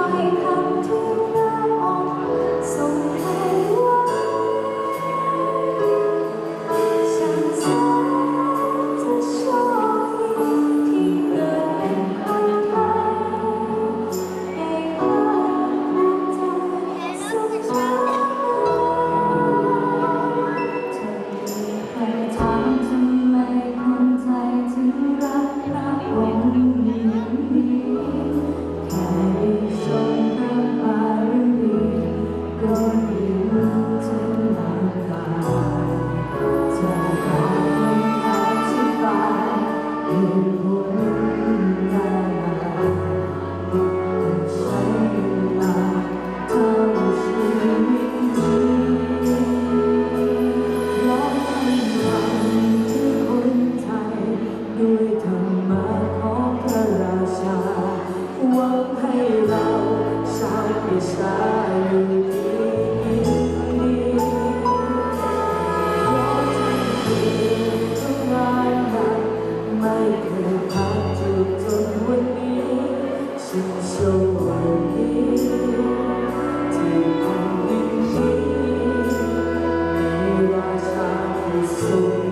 อยคำที่น้าออกส่งให้ 哦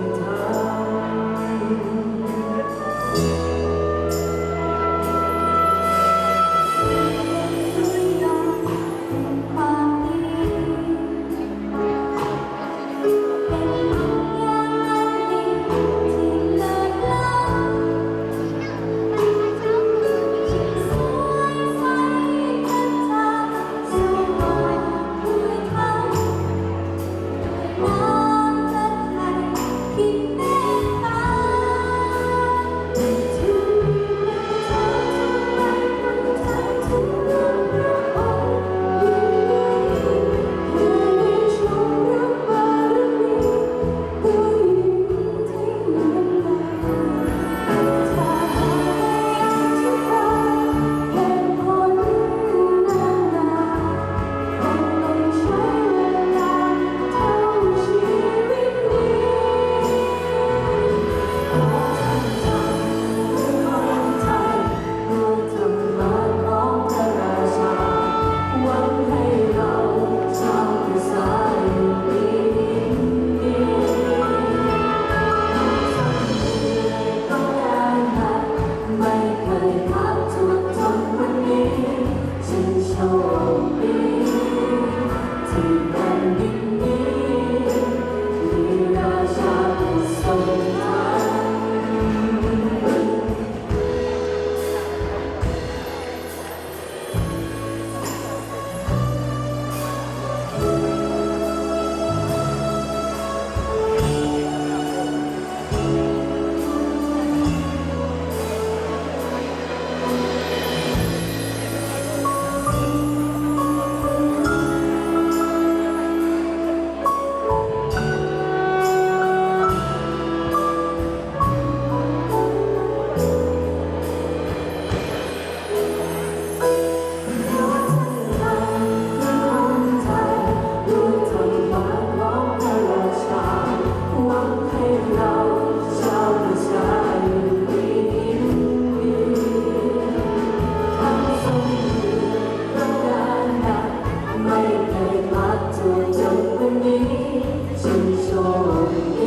조금 뒤 진솔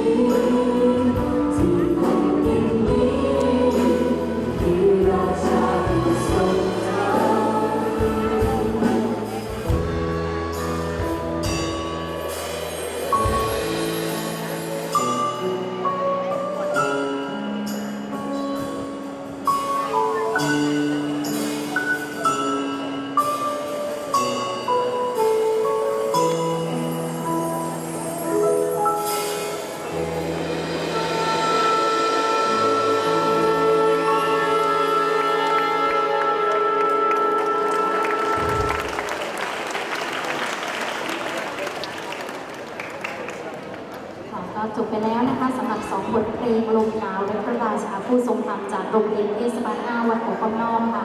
จบไปแล้วนะคะสำหรับสองบทเพลงลมหนาวและพระราชาผู้ทรงธรรมจากโรงเรียนเทศบาล5วัดหัวข้อมนอกค่ะ